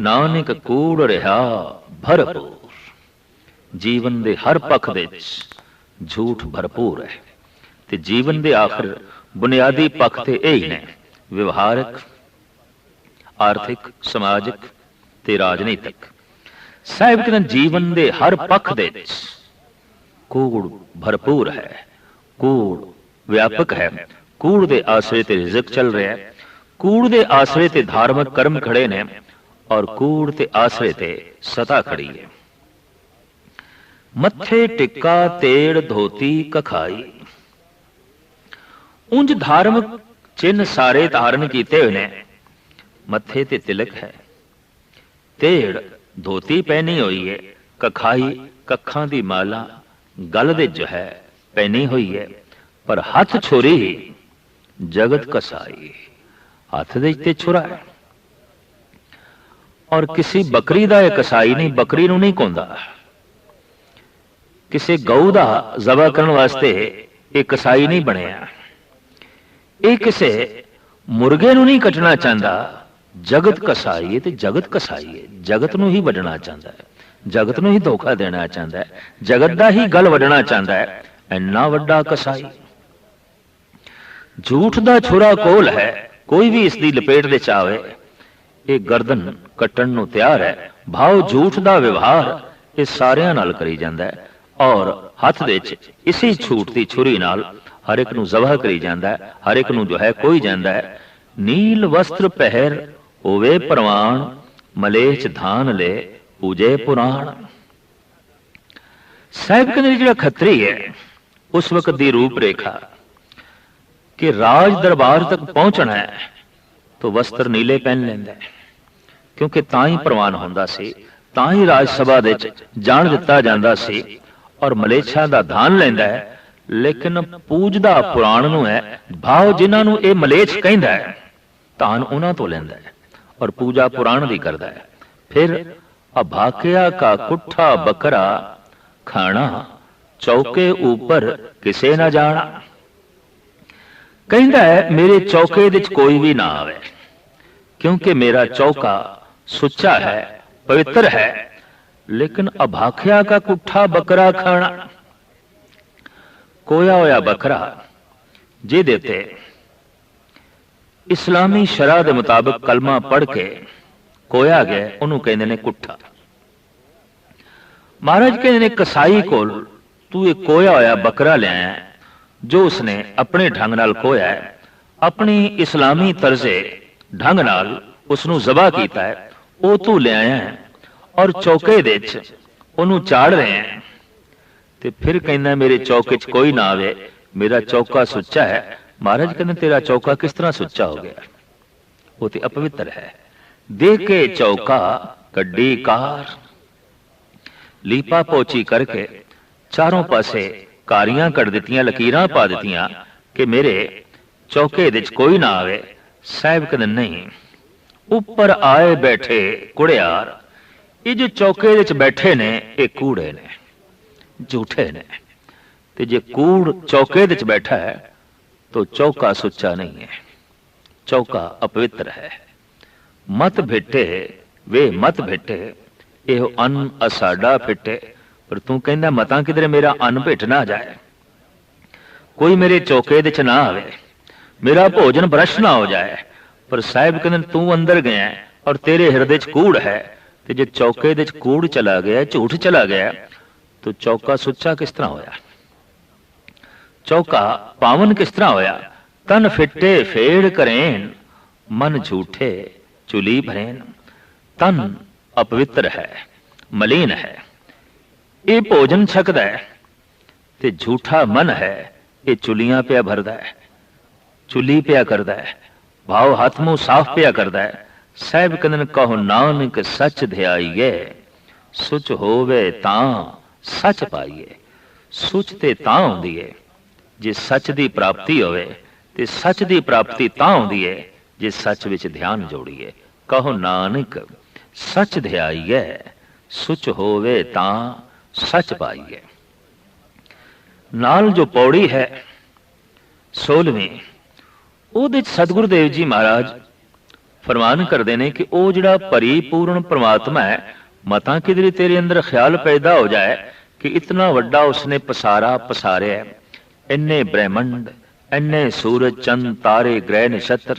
ਨਾਨਕ ਕੂੜ ਰਿਹਾ ਭਰਪੂਰ। ਜੀਵਨ ਦੇ ਹਰ ਪੱਖ ਵਿੱਚ ਝੂਠ ਭਰਪੂਰ ਹੈ। ਤੇ ਜੀਵਨ ਦੇ ਆਖਰ ਬੁਨਿਆਦੀ ਪੱਖ ਤੇ ਇਹ ਹੀ ਨੇ। ਵਿਵਹਾਰਕ, ਆਰਥਿਕ, ਸਮਾਜਿਕ ਤੇ ਰਾਜਨੀਤਿਕ। ਸਾਹਿਬ ਕਹਿੰਦੇ ਜੀਵਨ ਦੇ ਹਰ ਪੱਖ ਦੇ ਵਿੱਚ ਕੂੜ ਭਰਪੂਰ ਹੈ। ਕੂੜ ਵਿਆਪਕ ਹੈ। ਕੂੜ ਦੇ ਆਸਰੇ ਤੇ ਰਿਜ਼ਕ ਚੱਲ ਰਿਹਾ ਹੈ। ਕੂੜ ਦੇ ਆਸਰੇ ਤੇ ਧਾਰਮਿਕ ਕਰਮ ਖੜੇ ਨੇ। ਔਰ ਕੂੜ ਤੇ ਆਸਰੇ ਤੇ ਸਤਾ ਖੜੀ ਹੈ ਮੱਥੇ ਟਿੱਕਾ ਤੇੜ ਧੋਤੀ ਕਖਾਈ ਉਂਝ ਧਾਰਮਿਕ ਚਿੰਨ ਸਾਰੇ ਧਾਰਨ ਕੀਤੇ ਹੋਏ ਨੇ ਮੱਥੇ ਤੇ ਤਿਲਕ ਹੈ ਤੇੜ ਧੋਤੀ ਪਹਿਨੀ ਹੋਈ ਹੈ ਕਖਾਈ ਕੱਖਾਂ ਦੀ ਮਾਲਾ ਗਲ ਦੇ ਜੋ ਹੈ ਪਹਿਨੀ ਹੋਈ ਹੈ ਪਰ ਹੱਥ ਛੁਰੀ ਜਗਤ ਕਸਾਈ ਹੱਥ ਦੇ ਤੇ ਛੁਰਾ ਹੈ ਔਰ ਕਿਸੇ ਬੱਕਰੀ ਦਾ ਇਹ ਕਸਾਈ ਨਹੀਂ, ਬੱਕਰੀ ਨੂੰ ਨਹੀਂ ਕੋਂਦਾ। ਕਿਸੇ ਗਊ ਦਾ ਜ਼ਬਾ ਕਰਨ ਵਾਸਤੇ ਇਹ ਕਸਾਈ ਨਹੀਂ ਬਣਿਆ। ਇਹ ਕਿਸੇ ਮੁਰਗੇ ਨੂੰ ਨਹੀਂ ਕੱਟਣਾ ਚਾਹੁੰਦਾ। ਜਗਤ ਕਸਾਈ ਹੈ ਤੇ ਜਗਤ ਕਸਾਈ ਹੈ ਜਗਤ ਨੂੰ ਹੀ ਵੱਢਣਾ ਚਾਹੁੰਦਾ ਹੈ। ਜਗਤ ਨੂੰ ਹੀ ਧੋਖਾ ਦੇਣਾ ਚਾਹੁੰਦਾ ਹੈ। ਜਗਤ ਦਾ ਹੀ ਗਲ ਵੱਢਣਾ ਚਾਹੁੰਦਾ ਹੈ। ਇੰਨਾ ਵੱਡਾ ਕਸਾਈ। ਝੂਠ ਦਾ ਛੁਰਾ ਕੋਲ ਹੈ। ਕੋਈ ਵੀ ਇਸ ਦੀ ਲਪੇਟ ਵਿੱਚ ਆਵੇ। ਇਹ ਗਰਦਨ ਕੱਟਣ ਨੂੰ ਤਿਆਰ ਹੈ। ਭਾਵ ਝੂਠ ਦਾ ਵਿਵਹਾਰ ਇਹ ਸਾਰਿਆਂ ਨਾਲ ਕਰੀ ਜਾਂਦਾ ਹੈ ਔਰ ਹੱਥ ਦੇ ਵਿੱਚ ਇਸੇ ਝੂਠ ਦੀ ਛੁਰੀ ਨਾਲ ਹਰ ਇੱਕ ਨੂੰ ਜ਼ਬਹ ਕਰੀ ਜਾਂਦਾ ਹੈ, ਹਰ ਇੱਕ ਨੂੰ ਜੋ ਹੈ ਕੋਈ ਜਾਂਦਾ ਹੈ। ਨੀਲ ਵਸਤਰ ਪਹਿਰ ਹੋਵੇ ਪ੍ਰਵਾਨ ਮਲੇਚ ਧਾਨ ਲੈ ਪੂਜੇ ਪੁਰਾਣ। ਸਾਹਿਬ ਕਹਿੰਦੇ ਜਿਹੜਾ ਖੱਤਰੀ ਹੈ, ਉਸ ਵਕਤ ਦੀ ਰੂਪ ਰੇਖਾ ਕਿ ਰਾਜ ਦਰਬਾਰ ਤੱਕ ਪਹੁੰਚਣਾ ਹੈ। ਤਾਂ ਵਸਤਰ ਨੀਲੇ ਪਹਿਨ ਲੈਂਦਾ ਕਿਉਂਕਿ ਤਾਂ ਹੀ ਪ੍ਰਵਾਨ ਹੁੰਦਾ ਸੀ, ਤਾਂ ਹੀ ਰਾਜ ਸਭਾ ਦੇ ਵਿੱਚ ਜਾਣ ਦਿੱਤਾ ਜਾਂਦਾ ਸੀ ਔਰ ਮਲੇਛਾ ਦਾ ਧਾਨ ਲੈਂਦਾ ਹੈ। ਲੇਕਿਨ ਪੂਜਦਾ ਪੁਰਾਣ ਨੂੰ ਹੈ, ਭਾਵ ਜਿਨ੍ਹਾਂ ਨੂੰ ਇਹ ਮਲੇਛ ਕਹਿੰਦਾ ਹੈ, ਧਾਨ ਉਹਨਾਂ ਤੋਂ ਲੈਂਦਾ ਹੈ ਔਰ ਪੂਜਾ ਪੁਰਾਣ ਦੀ ਕਰਦਾ ਹੈ। ਫਿਰ ਅਭਾਕਿਆ ਕਾ ਕੁੱਠਾ ਬੱਕਰਾ, ਖਾਣਾ, ਚੌਕੇ ਉੱਪਰ ਕਿਸੇ ਨਾ ਜਾਣਾ। ਕਹਿੰਦਾ ਹੈ, ਮੇਰੇ ਚੌਕੇ ਵਿੱਚ ਕੋਈ ਵੀ ਨਾ ਆਵੇ, ਕਿਉਂਕਿ ਮੇਰਾ ਚੌਕਾ ਸੁੱਚਾ ਹੈ, ਪਵਿੱਤਰ ਹੈ, ਲੇਕਿਨ ਅਭਾਖਿਆ ਕਾ ਕੁੱਠਾ ਬੱਕਰਾ ਖਾਣਾ। ਕੋਇਆ ਹੋਇਆ ਬੱਕਰਾ, ਜਿਹਦੇ ਤੇ ਇਸਲਾਮੀ ਸ਼ਰਾ ਦੇ ਮੁਤਾਬਕ ਕਲਮਾ ਪੜ੍ਹ ਕੇ ਕੋਇਆ ਗਿਆ, ਉਹਨੂੰ ਕਹਿੰਦੇ ਨੇ ਕੁੱਠਾ। ਮਹਾਰਾਜ ਕਹਿੰਦੇ ਨੇ, ਕਸਾਈ ਕੋਲ ਤੂੰ ਇਹ ਕੋਇਆ ਹੋਇਆ ਬੱਕਰਾ ਲਿਆਇਆ ਜੋ ਉਸਨੇ ਆਪਣੇ ਢੰਗ ਨਾਲ ਕੋਇਆ ਹੈ ਆਪਣੀ ਇਸਲਾਮੀ ਤਰਜ਼ੇ ਢੰਗ ਨਾਲ ਉਸ ਨੂੰ ਜ਼ਬਾ ਕੀਤਾ ਹੈ ਉਹ ਤੂੰ ਲਿਆਇਆ ਹੈ ਔਰ ਚੌਕੇ ਦੇ ਵਿੱਚ ਉਹਨੂੰ ਚਾੜ ਰਹੇ ਹੈ ਤੇ ਫਿਰ ਕਹਿੰਦਾ ਮੇਰੇ ਚੌਕੇ 'ਚ ਕੋਈ ਨਾ ਆਵੇ ਮੇਰਾ ਚੌਕਾ ਸੁੱਚਾ ਹੈ ਮਹਾਰਾਜ ਕਹਿੰਦੇ ਤੇਰਾ ਚੌਕਾ ਕਿਸ ਤਰ੍ਹਾਂ ਸੁੱਚਾ ਹੋ ਗਿਆ ਉਹ ਤੇ ਅਪਵਿੱਤਰ ਹੈ ਦੇਖ ਕੇ ਚੌਕਾ ਕੱਢੀ ਕਾਰ ਲੀਪਾ ਪੋਚੀ ਕਰਕੇ ਚਾਰੋਂ ਪਾਸੇ ਕਾਰੀਆਂ ਕੱਢ ਦਿੱਤੀਆਂ, ਲਕੀਰਾਂ ਪਾ ਦਿੱਤੀਆਂ ਕਿ ਮੇਰੇ ਚੌਕੇ ਦੇ ਵਿੱਚ ਕੋਈ ਨਾ ਆਵੇ। ਸਾਹਿਬ ਕਹਿੰਦੇ, ਨਹੀਂ, ਉੱਪਰ ਆਏ ਬੈਠੇ ਕੁੜਿਆਰ, ਇਹ ਜੋ ਚੌਕੇ ਦੇ ਵਿੱਚ ਬੈਠੇ ਨੇ, ਇਹ ਕੂੜੇ ਨੇ, ਝੂਠੇ ਨੇ। ਤੇ ਜੇ ਕੂੜ ਚੌਕੇ ਦੇ ਵਿੱਚ ਬੈਠਾ ਹੈ, ਤਾਂ ਚੌਕਾ ਸੁੱਚਾ ਨਹੀਂ ਹੈ। ਚੌਕਾ ਅਪਵਿੱਤਰ ਹੈ। ਮਤ ਭੇਟੇ, ਵੇ ਮਤ ਭੇਟੇ, ਇਹ ਅਨ ਅਸਾਡਾ ਫਿੱਟੇ। ਪਰ ਤੂੰ ਕਹਿੰਦਾ ਮਤਾਂ ਕਿਧਰੇ ਮੇਰਾ ਅੰਨ ਭੇਟ ਨਾ ਜਾਏ। ਕੋਈ ਮੇਰੇ ਚੌਕੇ ਦੇ ਚ ਨਾ ਆਵੇ, ਮੇਰਾ ਭੋਜਨ ਬਰਸ਼ ਨਾ ਹੋ ਜਾਏ। ਪਰ ਸਾਹਿਬ ਕਹਿੰਦੇ ਤੂੰ ਅੰਦਰ ਗਿਆ ਹੈ ਔਰ ਤੇਰੇ ਹਿਰਦੇ ਚ ਕੂੜ ਹੈ ਤੇ ਜੇ ਚੌਕੇ ਦੇ ਚ ਕੂੜ ਚਲਾ ਗਿਆ, ਝੂਠ ਚਲਾ ਗਿਆ, ਤਾਂ ਚੌਕਾ ਸੁੱਚਾ ਕਿਸ ਤਰ੍ਹਾਂ ਹੋਇਆ? ਚੌਕਾ ਪਾਵਨ ਕਿਸ ਤਰ੍ਹਾਂ ਹੋਇਆ? ਤਨ ਫਿੱਟੇ ਫੇੜ ਕਰੇਨ, ਮਨ ਝੂਠੇ ਚੁਲੀ ਭਰੇਨ। ਤਨ ਅਪਵਿੱਤਰ ਹੈ, ਮਲੀਨ ਹੈ। ਇਹ ਭੋਜਨ ਛਕਦਾ ਹੈ ਤੇ ਝੂਠਾ ਮਨ ਹੈ, ਇਹ ਚੁਲੀਆਂ ਪਿਆ ਭਰਦਾ ਹੈ। ਚੁੱਲੀ ਪਿਆ ਕਰਦਾ ਹੈ ਭਾਵ ਹੱਥ ਮੂੰਹ ਸਾਫ਼ ਪਿਆ ਕਰਦਾ ਹੈ। ਸਾਹਿਬ ਕਹਿੰਦੇ ਕਹੋ ਨਾਨਕ ਸੱਚ ਧਿਆਈਏ ਸੁਚ ਹੋਵੇ ਤਾਂ ਸੱਚ ਪਾਈਏ ਸੁਚ ਤੇ ਤਾਂ ਆਉਂਦੀ ਹੈ ਜੇ ਸੱਚ ਦੀ ਪ੍ਰਾਪਤੀ ਹੋਵੇ, ਤੇ ਸੱਚ ਦੀ ਪ੍ਰਾਪਤੀ ਤਾਂ ਆਉਂਦੀ ਹੈ ਜੇ ਸੱਚ ਵਿੱਚ ਧਿਆਨ ਜੋੜੀਏ ਕਹੋ ਨਾਨਕ, ਸੱਚ ਧਿਆਈਏ ਸੁਚ ਹੋਵੇ ਤਾਂ ਸੱਚ ਪਾਈਏ ਨਾਲ ਜੋ ਪੌੜੀ ਹੈ 16ਵੀਂ ਉਹਦੇ ਸਤਿਗੁਰੂ ਦੇਵ ਜੀ ਮਹਾਰਾਜ ਫਰਮਾਨ ਕਰਦੇ ਨੇ ਕਿ ਉਹ ਜਿਹੜਾ ਪਰਿਪੂਰਨ ਪ੍ਰਮਾਤਮਾ ਹੈ, ਮਤਾਂ ਕਿਦਰੇ ਤੇਰੇ ਅੰਦਰ ਖਿਆਲ ਪੈਦਾ ਹੋ ਜਾਏ ਕਿ ਇਤਨਾ ਵੱਡਾ ਉਸਨੇ ਪਸਾਰਾ ਪਸਾਰਿਆ ਇੰਨੇ ਬ੍ਰਹਿਮੰਡ, ਇੰਨੇ ਸੂਰਜ, ਚੰਦ, ਤਾਰੇ, ਗ੍ਰਹਿ, ਨਛੱਤਰ,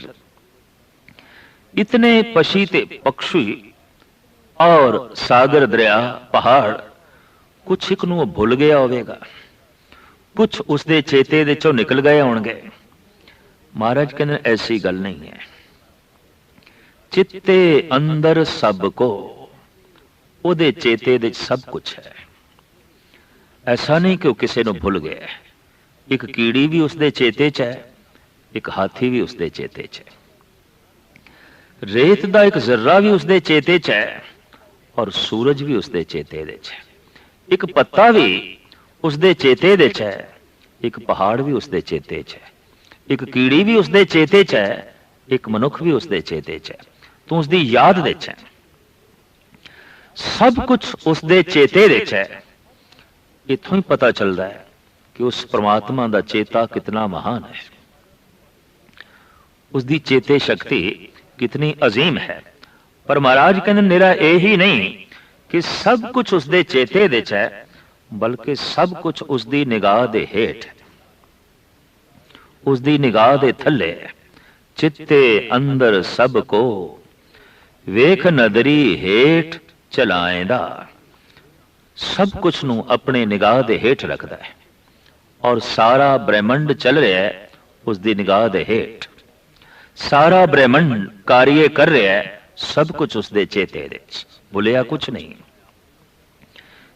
ਇਤਨੇ ਪਸ਼ੀ ਤੇ ਪਕਸ਼ੀ ਔਰ ਸਾਗਰ, ਦਰਿਆ, ਪਹਾੜ ਕੁਛ ਇੱਕ ਨੂੰ ਭੁੱਲ ਗਿਆ ਹੋਵੇਗਾ। ਕੁਛ ਉਸਦੇ ਚੇਤੇ ਦੇ ਚੋਂ ਨਿਕਲ ਗਏ ਹੋਣਗੇ। ਮਹਾਰਾਜ ਕਹਿੰਦੇ, ਐਸੀ ਗੱਲ ਨਹੀਂ ਹੈ। ਚਿੱਤੇ ਅੰਦਰ ਸਭ ਕੋ, ਉਹਦੇ ਚੇਤੇ ਦੇ ਵਿੱਚ ਸਭ ਕੁਝ ਹੈ। ਐਸਾ ਨਹੀਂ ਕਿ ਉਹ ਕਿਸੇ ਨੂੰ ਭੁੱਲ ਗਿਆ ਇੱਕ ਕੀੜੀ ਵੀ ਉਸਦੇ ਚੇਤੇ 'ਚ ਹੈ, ਇੱਕ ਹਾਥੀ ਵੀ ਉਸਦੇ ਚੇਤੇ 'ਚ ਹੈ। ਰੇਤ ਦਾ ਇੱਕ ਜ਼ਰਰਾ ਵੀ ਉਸਦੇ ਚੇਤੇ 'ਚ ਹੈ ਔਰ ਸੂਰਜ ਵੀ ਉਸਦੇ ਚੇਤੇ ਦੇ 'ਚ ਹੈ। ਇੱਕ ਪੱਤਾ ਵੀ ਉਸਦੇ ਚੇਤੇ ਦੇ 'ਚ ਹੈ, ਇੱਕ ਪਹਾੜ ਵੀ ਉਸਦੇ ਚੇਤੇ 'ਚ ਹੈ, ਇੱਕ ਕੀੜੀ ਵੀ ਉਸਦੇ ਚੇਤੇ 'ਚ ਹੈ, ਇੱਕ ਮਨੁੱਖ ਵੀ ਉਸਦੇ ਚੇਤੇ 'ਚ ਹੈ। ਤੂੰ ਉਸਦੀ ਯਾਦ ਦੇ 'ਚ ਹੈ। ਸਭ ਕੁਝ ਉਸਦੇ ਚੇਤੇ ਦੇ 'ਚ ਹੈ। ਇਥੋਂ ਹੀ ਪਤਾ ਚੱਲਦਾ ਹੈ ਕਿ ਉਸ ਪ੍ਰਮਾਤਮਾ ਦਾ ਚੇਤਾ ਕਿਤਨਾ ਮਹਾਨ ਹੈ। ਉਸਦੀ ਚੇਤੇ ਸ਼ਕਤੀ ਕਿਤਨੀ ਅਜ਼ੀਮ ਹੈ। ਪਰ ਮਹਾਰਾਜ ਕਹਿੰਦੇ, ਮੇਰਾ ਇਹ ਹੀ ਨਹੀਂ ਕਿ ਸਭ ਕੁਝ ਉਸ ਦੇ ਚੇਤੇ ਦੇ ਚ ਹੈ, ਬਲਕਿ ਸਭ ਕੁਝ ਉਸ ਦੀ ਨਿਗਾਹ ਦੇ ਹੇਠ। ਹੈ ਉਸ ਦੀ ਨਿਗਾਹ ਦੇ ਥੱਲੇ ਹੈ ਚਿੱਤੇ ਅੰਦਰ ਸਭ ਕੋ, ਵੇਖ ਨਦਰੀ ਹੇਠ ਚਲਾਏਂਦਾ। ਸਭ ਕੁਝ ਨੂੰ ਆਪਣੇ ਨਿਗਾਹ ਦੇ ਹੇਠ ਰੱਖਦਾ ਹੈ, ਔਰ ਸਾਰਾ ਬ੍ਰਹਿਮੰਡ ਚੱਲ ਰਿਹਾ ਹੈ ਉਸ ਦੀ ਨਿਗਾਹ ਦੇ ਹੇਠ। ਸਾਰਾ ਬ੍ਰਹਿਮੰਡ ਕਾਰਿਏ ਕਰ ਰਿਹਾ ਹੈ ਸਭ ਕੁਝ ਉਸ ਦੇ ਚੇਤੇ ਦੇ ਵਿੱਚ। ਬੋਲਿਆ ਕੁਝ ਨਹੀਂ।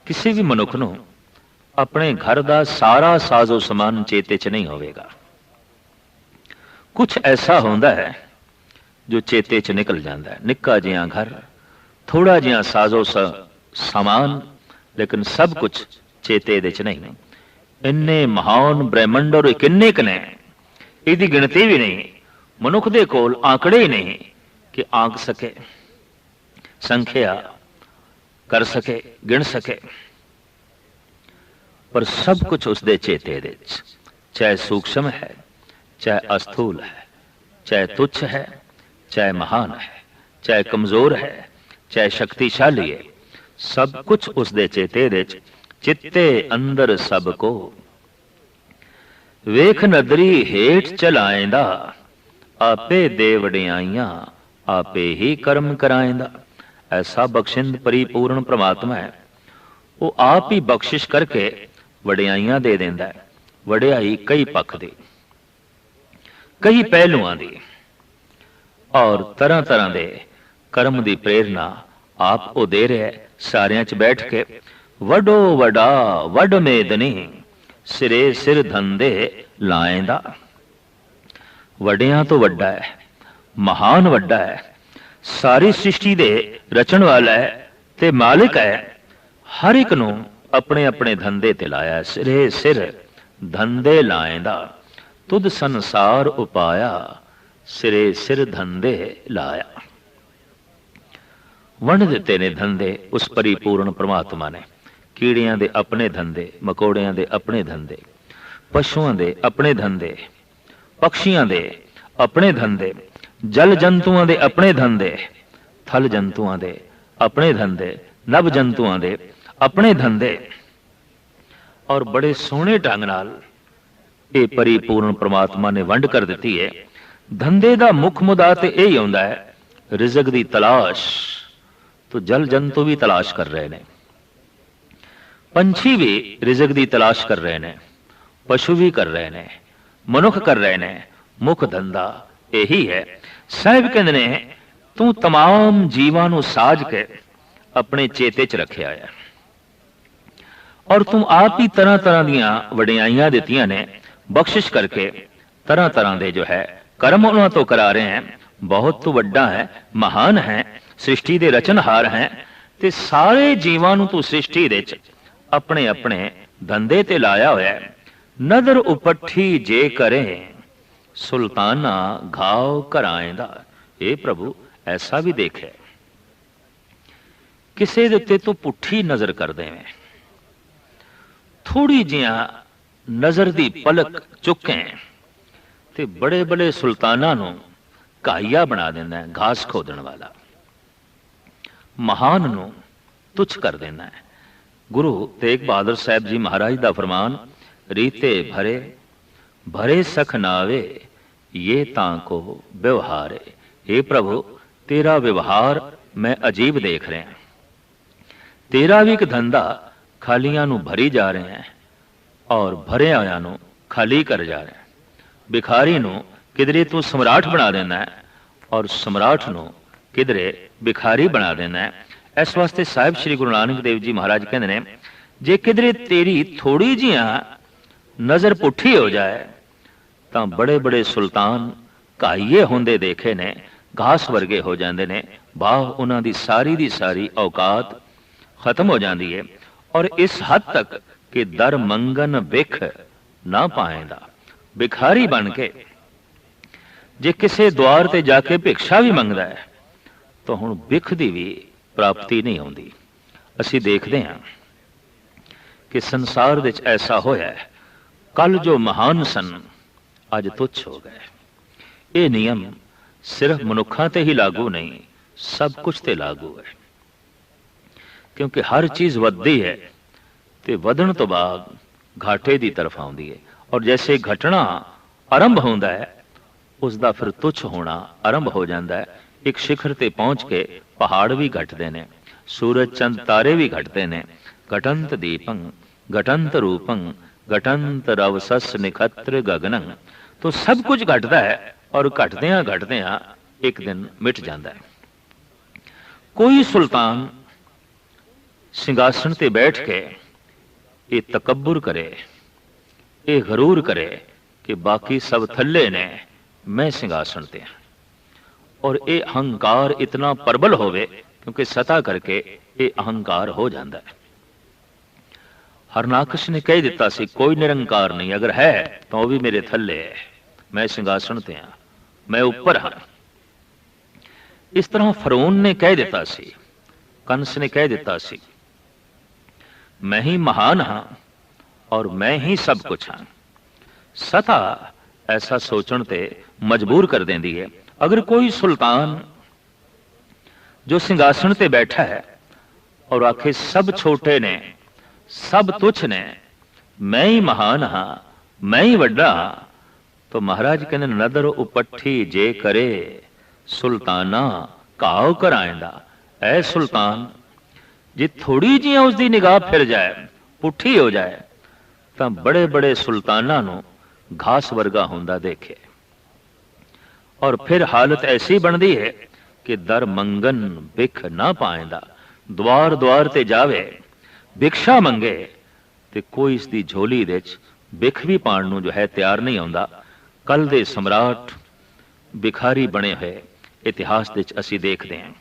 ਕਿਸੇ ਵੀ ਮਨੁੱਖ ਨੂੰ ਆਪਣੇ ਘਰ ਦਾ ਸਾਰਾ ਸਾਜ਼ੋ ਸਮਾਨ ਚੇਤੇ 'ਚ ਨਹੀਂ ਹੋਵੇਗਾ। ਕੁਝ ਐਸਾ ਹੁੰਦਾ ਹੈ ਜੋ ਚੇਤੇ 'ਚ ਨਿਕਲ ਜਾਂਦਾ ਹੈ। ਨਿੱਕਾ ਜਿਹਾ ਘਰ ਥੋੜਾ ਜਿਹਾ ਸਾਜ਼ੋ ਸਮਾਨ, ਲੇਕਿਨ ਸਭ ਕੁਝ ਚੇਤੇ ਦੇ 'ਚ ਨਹੀਂ। ਇੰਨੇ ਮਹਾਨ ਬ੍ਰਹਿਮੰਡ ਔਰ ਕਿੰਨੇ ਕੁ ਨੇ? ਇਹਦੀ ਗਿਣਤੀ ਵੀ ਨਹੀਂ। ਮਨੁੱਖ ਦੇ ਕੋਲ ਆંકੜੇ ਹੀ ਨਹੀਂ ਕਿ ਆਂਕ ਸਕੇ। ਸੰਖਿਆ ਕਰ ਸਕੇ ਗਿਣ ਸਕੇ ਪਰ ਸਭ ਕੁਝ ਉਸ ਦੇ ਚੇਤੇ ਦੇ ਵਿੱਚ, ਚਾਹੇ ਸੂਖਸ਼ਮ ਹੈ, ਚਾਹੇ ਅਸਥੂਲ ਹੈ, ਚਾਹੇ ਤੁੱਛ ਹੈ, ਚਾਹੇ ਮਹਾਨ ਹੈ, ਚਾਹੇ ਕਮਜ਼ੋਰ ਹੈ, ਚਾਹੇ ਸ਼ਕਤੀਸ਼ਾਲੀ ਹੈ, ਸਭ ਕੁਝ ਉਸ ਦੇ ਚੇਤੇ ਦੇ ਵਿੱਚ, ਚਿੱਤੇ ਅੰਦਰ ਸਭ ਕੋ। ਵੇਖ ਨਦਰੀ ਹੇਠ ਚਲਾਏਂਦਾ, ਆਪੇ ਦੇ ਵਡਿਆਈਆਂ, ਆਪੇ ਹੀ ਕਰਮ ਕਰਾਏਂਦਾ। ਐਸਾ ਬਖਸ਼ਿੰਦ ਪਰਿਪੂਰਨ ਪ੍ਰਮਾਤਮਾ ਹੈ ਉਹ ਆਪ ਹੀ ਬਖਸ਼ਿਸ਼ ਕਰਕੇ ਵਡਿਆਈਆਂ ਦੇ ਦਿੰਦਾ ਹੈ ਵਡਿਆਈ ਕਈ ਪੱਖ ਦੀ ਕਈ ਪਹਿਲੂਆਂ ਦੀ ਔਰ ਤਰ੍ਹਾਂ ਤਰ੍ਹਾਂ ਦੇ ਕਰਮ ਦੀ ਪ੍ਰੇਰਣਾ ਆਪ ਉਹ ਦੇ ਰਿਹਾ ਸਾਰਿਆਂ 'ਚ ਬੈਠ ਕੇ ਵਡੋ ਵਡਾ ਵਡ ਮੇਦਨੀ ਸਿਰੇ ਸਿਰ ਧੰਦੇ ਲਾਏਂਦਾ ਵਡਿਆਂ ਤੋਂ ਵੱਡਾ ਹੈ ਮਹਾਨ ਵੱਡਾ ਹੈ ਸਾਰੀ ਸ੍ਰਿਸ਼ਟੀ ਦੇ ਰਚਣ ਵਾਲਾ ਹੈ ਤੇ ਮਾਲਿਕ ਹੈ। ਹਰ ਇੱਕ ਨੂੰ ਆਪਣੇ ਆਪਣੇ ਧੰਦੇ ਤੇ ਲਾਇਆ ਸਿਰੇ ਸਿਰ ਧੰਦੇ ਲਾਏਂਦਾ ਤੁਧ ਸੰਸਾਰ ਉਪਾਇਆ। ਸਿਰੇ ਸਿਰ ਧੰਦੇ ਲਾਇਆ। ਵੰਡ ਦਿੱਤੇ ਨੇ ਧੰਦੇ ਉਸ ਪਰਿਪੂਰਨ ਪ੍ਰਮਾਤਮਾ ਨੇ। ਕੀੜਿਆਂ ਦੇ ਆਪਣੇ ਧੰਦੇ, ਮਕੋੜਿਆਂ ਦੇ ਆਪਣੇ ਧੰਦੇ, ਪਸ਼ੂਆਂ ਦੇ ਆਪਣੇ ਧੰਦੇ, ਪਕਸ਼ੀਆਂ ਦੇ ਆਪਣੇ ਧੰਦੇ ਜਲ ਜੰਤੂਆਂ ਦੇ ਆਪਣੇ ਧੰਦੇ ਥਲ ਜੰਤੂਆਂ ਦੇ ਆਪਣੇ ਧੰਦੇ ਨਭ ਜੰਤੂਆਂ ਦੇ ਆਪਣੇ ਧੰਦੇ ਔਰ ਬੜੇ ਸੋਹਣੇ ਢੰਗ ਨਾਲ ਇਹ ਪਰਿਪੂਰਨ ਪ੍ਰਮਾਤਮਾ ਨੇ ਵੰਡ ਕਰ ਦਿੱਤੀ ਹੈ। ਧੰਦੇ ਦਾ ਮੁੱਖ ਮੁੱਦਾ ਤੇ ਇਹ ਹੀ ਹੁੰਦਾ ਹੈ, ਰਿਜ਼ਕ ਦੀ ਤਲਾਸ਼। ਤੋ ਜਲ ਜੰਤੂ ਵੀ ਤਲਾਸ਼ ਕਰ ਰਹੇ ਨੇ। ਪੰਛੀ ਵੀ ਰਿਜ਼ਕ ਦੀ ਤਲਾਸ਼ ਕਰ ਰਹੇ ਨੇ। ਪਸ਼ੂ ਵੀ ਕਰ ਰਹੇ ਨੇ। ਮਨੁੱਖ ਕਰ ਰਹੇ ਨੇ। ਮੁੱਖ ਧੰਦਾ ਇਹੀ ਹੈ ਸਾਹਿਬ ਕਹਿੰਦੇ ਨੇ ਤੂੰ तमाम ਜੀਵਾਂ ਨੂੰ ਸਾਜ ਕੇ ਆਪਣੇ ਚੇਤੇ 'ਚ ਰੱਖਿਆ ਹੈ ਔਰ ਤੂੰ ਆਪ ਹੀ ਤਰ੍ਹਾਂ ਤਰ੍ਹਾਂ ਦੀਆਂ ਵਡਿਆਈਆਂ ਦਿੱਤੀਆਂ ਨੇ ਬਖਸ਼ਿਸ਼ ਕਰਕੇ ਤਰ੍ਹਾਂ ਤਰ੍ਹਾਂ ਦੇ ਜੋ ਹੈ ਕਰਮ ਉਹਨਾਂ ਤੋਂ ਕਰਾ ਰਹੇ ਹੈ ਬਹੁਤ ਤੂੰ ਵੱਡਾ ਹੈ ਮਹਾਨ ਹੈ ਸ੍ਰਿਸ਼ਟੀ ਦੇ ਰਚਨਹਾਰ ਹੈ ਤੇ ਸਾਰੇ ਜੀਵਾਂ ਨੂੰ ਤੂੰ ਸ੍ਰਿਸ਼ਟੀ ਦੇ ਵਿੱਚ ਆਪਣੇ ਆਪਣੇ ਧੰਦੇ ਤੇ ਲਾਇਆ ਹੋਇਆ ਹੈ ਨਦਰ ਉਪੱਠੀ ਜੇ ਕਰੇ ਸੁਲਤਾਨਾ ਘਾਓ ਘਰਾਂ ਦਾ। ਇਹ ਪ੍ਰਭੂ, ਐਸਾ ਵੀ ਦੇਖਿਆ ਕਿਸੇ ਦੇ ਉੱਤੇ ਤੂੰ ਪੁੱਠੀ ਨਜ਼ਰ ਕਰ ਦੇਵੇਂ। ਥੋੜੀ ਜਿਹਾ ਨਜ਼ਰ ਦੀ ਪਲਕ ਚੁੱਕੇ ਤੇ ਬੜੇ ਬੜੇ ਸੁਲਤਾਨਾਂ ਨੂੰ ਕਾਈਆ ਬਣਾ ਦਿੰਦਾ ਹੈ ਘਾਸ ਖੋਦਣ ਵਾਲਾ। ਮਹਾਨ ਨੂੰ ਤੁਛ ਕਰ ਦਿੰਦਾ। ਹੈ ਗੁਰੂ ਤੇਗ ਬਹਾਦਰ ਸਾਹਿਬ ਜੀ ਮਹਾਰਾਜ ਦਾ ਫਰਮਾਨ, ਰੀਤੇ ਭਰੇ ਭਰੇ ਸਖ ਨਾਵੇ ਇਹ ਤਾਂ ਕੋ ਵਿਵਹਾਰੇ। हे ਪ੍ਰਭੂ, ਤੇਰਾ ਵਿਵਹਾਰ ਮੈਂ ਅਜੀਬ ਦੇਖ ਰਿਹਾ ਤੇਰਾ ਵੀ ਇੱਕ ਧੰਦਾ ਖਾਲੀਆਂ ਨੂੰ ਭਰੀ ਜਾ ਰਿਹਾ ਹੈ ਔਰ ਭਰੇ ਹੋਇਆਂ ਨੂੰ ਖਾਲੀ ਕਰ ਜਾ ਰਿਹਾ ਬਿਖਾਰੀ ਨੂੰ ਕਿਧਰੇ ਤੂੰ ਸਮਰਾਟ ਬਣਾ ਦੇਣਾ ਹੈ ਔਰ ਸਮਰਾਟ ਨੂੰ ਕਿਧਰੇ ਬਿਖਾਰੀ ਬਣਾ ਦੇਣਾ ਹੈ। ਇਸ ਵਾਸਤੇ ਸਾਹਿਬ ਸ੍ਰੀ ਗੁਰੂ ਨਾਨਕ ਦੇਵ ਜੀ ਮਹਾਰਾਜ ਕਹਿੰਦੇ ਨੇ, ਜੇ ਕਿਧਰੇ ਤੇਰੀ ਥੋੜੀ ਜੀਆਂ ਨਜ਼ਰ ਪੁੱਠੀ ਹੋ ਜਾਏ ਤਾਂ ਬੜੇ ਬੜੇ ਸੁਲਤਾਨ ਘਾਈਏ ਹੁੰਦੇ ਦੇਖੇ ਨੇ, ਘਾਸ ਵਰਗੇ ਹੋ ਜਾਂਦੇ ਨੇ ਬਾਹ ਉਹਨਾਂ ਦੀ ਸਾਰੀ ਦੀ ਸਾਰੀ ਔਕਾਤ ਖਤਮ ਹੋ ਜਾਂਦੀ ਹੈ ਔਰ ਇਸ ਹੱਦ ਤੱਕ ਕਿ ਦਰ ਮੰਗਨ ਵਿਖ ਨਾ ਪਾਏਂਦਾ, ਭਿਖਾਰੀ ਬਣ ਕੇ। ਜੇ ਕਿਸੇ ਦਵਾਰ ਤੇ ਜਾ ਕੇ ਭਿਕਸ਼ਾ ਵੀ ਮੰਗਦਾ ਹੈ, ਤਾਂ ਹੁਣ ਵਿਖ ਦੀ ਵੀ ਪ੍ਰਾਪਤੀ ਨਹੀਂ ਆਉਂਦੀ ਅਸੀਂ ਦੇਖਦੇ ਹਾਂ ਕਿ ਸੰਸਾਰ ਵਿੱਚ ਐਸਾ ਹੋਇਆ ਕੱਲ ਜੋ ਮਹਾਨ ਸਨ ਅੱਜ ਤੁੱਛ ਹੋ ਗਏ। ਇਹ ਨਿਯਮ ਸਿਰਫ ਮਨੁੱਖਾਂ ਤੇ ਹੀ ਲਾਗੂ ਨਹੀਂ, ਸਭ ਕੁਝ ਤੇ ਲਾਗੂ ਹੈ। ਕਿਉਂਕਿ ਹਰ ਚੀਜ਼ ਵੱਧਦੀ ਹੈ ਤੇ ਵਧਣ ਤੋਂ ਬਾਅਦ ਘਾਟੇ ਦੀ ਤਰਫ ਆਉਂਦੀ ਹੈ। ਔਰ ਜੈਸੇ ਘਟਣਾ ਆਰੰਭ ਹੁੰਦਾ ਹੈ ਉਸ ਦਾ ਫਿਰ ਤੁੱਛ ਹੋਣਾ ਆਰੰਭ ਹੋ ਜਾਂਦਾ ਹੈ। ਇੱਕ ਸਿਖਰ ਤੇ ਪਹੁੰਚ ਕੇ ਪਹਾੜ ਵੀ ਘਟਦੇ ਨੇ, ਸੂਰਜ ਚੰਦ ਤਾਰੇ ਵੀ ਘਟਦੇ ਨੇ। ਘਟੰਤ ਦੀਪੰ, ਘਟੰਤ ਰੂਪੰ, ਘਟੰਤ ਰਵਸਸ ਨਿਖਤਰ ਗਗਨੰ ਤੋਂ ਸਭ ਕੁਝ ਘਟਦਾ ਹੈ ਔਰ ਘਟਦਿਆਂ ਘਟਦਿਆਂ ਇੱਕ ਦਿਨ ਮਿਟ ਜਾਂਦਾ ਹੈ ਕੋਈ ਸੁਲਤਾਨ ਸਿੰਘਾਸਣ ਤੇ ਬੈਠ ਕੇ ਇਹ ਤਕੱਬਰ ਕਰੇ ਇਹ ਗਰੂਰ ਕਰੇ ਕਿ ਬਾਕੀ ਸਭ ਥੱਲੇ ਨੇ ਮੈਂ ਸਿੰਘਾਸਣ ਤੇ ਹਾਂ ਔਰ ਇਹ ਅਹੰਕਾਰ ਇਤਨਾ ਪ੍ਰਬਲ ਹੋਵੇ ਕਿਉਂਕਿ ਸਤਾ ਕਰਕੇ ਇਹ ਅਹੰਕਾਰ ਹੋ ਜਾਂਦਾ ਹੈ ਹਰਨਾਕਸ਼ ਨੇ ਕਹਿ ਦਿੱਤਾ ਸੀ ਕੋਈ ਨਿਰੰਕਾਰ ਨਹੀਂ ਅਗਰ ਹੈ ਤਾਂ ਉਹ ਵੀ ਮੇਰੇ ਥੱਲੇ ਹੈ ਮੈਂ ਸਿੰਘਾਸਣ ਤੇ ਹਾਂ ਮੈਂ ਉੱਪਰ ਹਾਂ ਇਸ ਤਰ੍ਹਾਂ ਫਰੌਨ ਨੇ ਕਹਿ ਦਿੱਤਾ ਸੀ ਕੰਸ ਨੇ ਕਹਿ ਦਿੱਤਾ ਸੀ ਮੈਂ ਹੀ ਮਹਾਨ ਹਾਂ ਔਰ ਮੈਂ ਹੀ ਸਭ ਕੁਝ ਹਾਂ ਸਤਾ ਐਸਾ ਸੋਚਣ ਤੇ ਮਜਬੂਰ ਕਰ ਦਿੰਦੀ ਹੈ ਅਗਰ ਕੋਈ ਸੁਲਤਾਨ ਜੋ ਸਿੰਘਾਸਣ ਤੇ ਬੈਠਾ ਹੈ ਔਰ ਆਖੇ ਸਭ ਛੋਟੇ ਨੇ ਸਭ ਤੁਛ ਨੇ। ਮੈਂ ਹੀ ਮਹਾਨ ਹਾਂ ਮੈਂ ਹੀ ਵੱਡਾ ਹਾਂ। ਤਾਂ ਮਹਾਰਾਜ ਕਹਿੰਦੇ ਨਦਰ ਉਪੱਠੀ ਜੇ ਕਰੇ ਸੁਲਤਾਨਾ ਘਾਉ ਕਰਾਇਂਦਾ ਐ ਸੁਲਤਾਨ ਜੇ ਥੋੜੀ ਜਿਹੀ ਉਸ ਦੀ ਨਿਗਾਹ ਫਿਰ ਜਾਏ ਪੁੱਠੀ ਹੋ ਜਾਏ ਤਾਂ ਬੜੇ ਬੜੇ ਸੁਲਤਾਨਾਂ ਨੂੰ ਘਾਸ ਵਰਗਾ ਹੁੰਦਾ ਦੇਖੇ। ਔਰ ਫਿਰ ਹਾਲਤ ਐਸੀ ਬਣਦੀ ਹੈ ਕਿ ਦਰ ਮੰਗਨ ਵਿਖ ਨਾ ਪਾਏਂਦਾ ਦਵਾਰ ਦਵਾਰ ਤੇ ਜਾਵੇ ਭਿਕਸ਼ਾ ਮੰਗੇ ਤੇ ਕੋਈ ਇਸ ਦੀ ਝੋਲੀ ਦੇ ਵਿੱਚ ਵਿਖ ਵੀ ਪਾਣ ਨੂੰ ਜੋ ਹੈ ਤਿਆਰ ਨਹੀਂ ਆਉਂਦਾ। ਕੱਲ ਦੇ ਸਮਰਾਟ ਭਿਖਾਰੀ ਬਣੇ ਹੋਏ ਇਤਿਹਾਸ ਦੇ ਵਿੱਚ ਅਸੀਂ ਦੇਖਦੇ ਹਾਂ।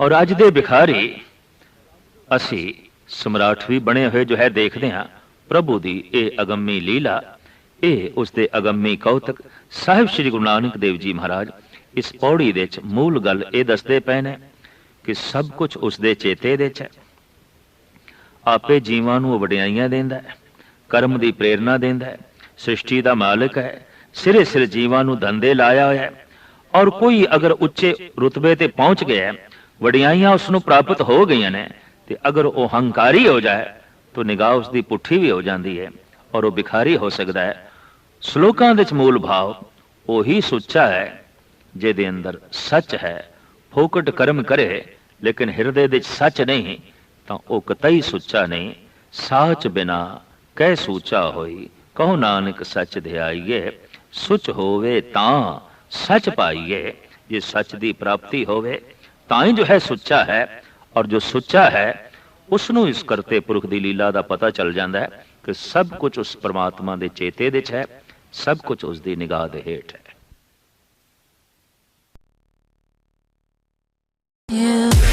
ਔਰ ਅੱਜ ਦੇ ਭਿਖਾਰੀ ਅਸੀਂ ਸਮਰਾਟ ਵੀ ਬਣੇ ਹੋਏ ਜੋ ਹੈ ਦੇਖਦੇ ਹਾਂ। ਪ੍ਰਭੂ ਦੀ ਇਹ ਅਗੰਮੀ ਲੀਲਾ, ਇਹ ਉਸ ਦੇ ਅਗੰਮੀ ਕੌਤਕ ਸਾਹਿਬ ਸ੍ਰੀ ਗੁਰੂ ਨਾਨਕ ਦੇਵ ਜੀ ਮਹਾਰਾਜ ਇਸ ਪੌੜੀ ਦੇ ਵਿੱਚ ਮੂਲ ਗੱਲ ਇਹ ਦੱਸਦੇ ਪਏ ਨੇ ਕਿ ਸਭ ਕੁਝ ਉਸ ਦੇ ਚੇਤੇ ਦੇ ਵਿੱਚ ਹੈ। ਆਪੇ ਜੀਵਾਂ ਨੂੰ ਵਡਿਆਈਆਂ ਦਿੰਦਾ ਹੈ, ਕਰਮ ਦੀ ਪ੍ਰੇਰਣਾ ਦਿੰਦਾ ਹੈ, ਸ੍ਰਿਸ਼ਟੀ ਦਾ ਮਾਲਕ ਹੈ ਸਿਰੇ ਸਿਰ ਜੀਵਾਂ ਨੂੰ ਧੰਦੇ ਲਾਇਆ ਹੋਇਆ ਹੈ। ਔਰ ਕੋਈ ਅਗਰ ਉੱਚੇ ਰੁਤਬੇ ਤੇ ਪਹੁੰਚ ਗਿਆ ਵਡਿਆਈਆਂ ਉਸ ਨੂੰ ਪ੍ਰਾਪਤ ਹੋ ਗਈਆਂ ਨੇ, ਤੇ ਅਗਰ ਉਹ ਹੰਕਾਰੀ ਹੋ ਜਾਏ, ਤਾਂ ਨਿਗਾਹ ਉਸ ਦੀ ਪੁੱਠੀ ਵੀ ਹੋ ਜਾਂਦੀ ਹੈ ਔਰ ਉਹ ਬਿਖਾਰੀ ਹੋ ਸਕਦਾ ਹੈ। ਸ਼ਲੋਕਾਂ ਦੇ ਮੂਲ ਭਾਵ ਉਹੀ ਸੁੱਚਾ ਹੈ, ਜਿਹਦੇ ਅੰਦਰ ਸੱਚ ਹੈ। ਫੋਕਟ ਕਰਮ ਕਰੇ, ਲੇਕਿਨ ਹਿਰਦੇ ਵਿੱਚ ਸੱਚ ਨਹੀਂ। ਤਾਂ ਉਹ ਕਤਈ ਸੁੱਚਾ ਨਹੀਂ ਸਾਚ ਬਿਨਾ ਕਹਿ ਸੂਚਾ ਹੋਈ, ਕਹੋ ਨਾਨਕ ਸੱਚ ਧਿਆਈਏ ਸੁੱਚ ਹੋਵੇ ਤਾਂ ਸੱਚ ਪਾਈਏ, ਜੇ ਸੱਚ ਦੀ ਪ੍ਰਾਪਤੀ ਹੋਵੇ ਤਾਂ ਹੀ ਜੋ ਹੈ ਸੁੱਚਾ ਹੈ, ਔਰ ਜੋ ਸੁੱਚਾ ਹੈ ਉਸ ਨੂੰ ਇਸ ਕਰਤੇ ਪੁਰਖ ਦੀ ਲੀਲਾ ਦਾ ਪਤਾ ਚੱਲ ਜਾਂਦਾ ਹੈ ਕਿ ਸਭ ਕੁਝ ਉਸ ਪਰਮਾਤਮਾ ਦੇ ਚੇਤੇ ਵਿੱਚ ਹੈ, ਸਭ ਕੁਝ ਉਸ ਦੀ ਨਿਗਾਹ ਦੇ ਹੇਠ ਹੈ Yeah.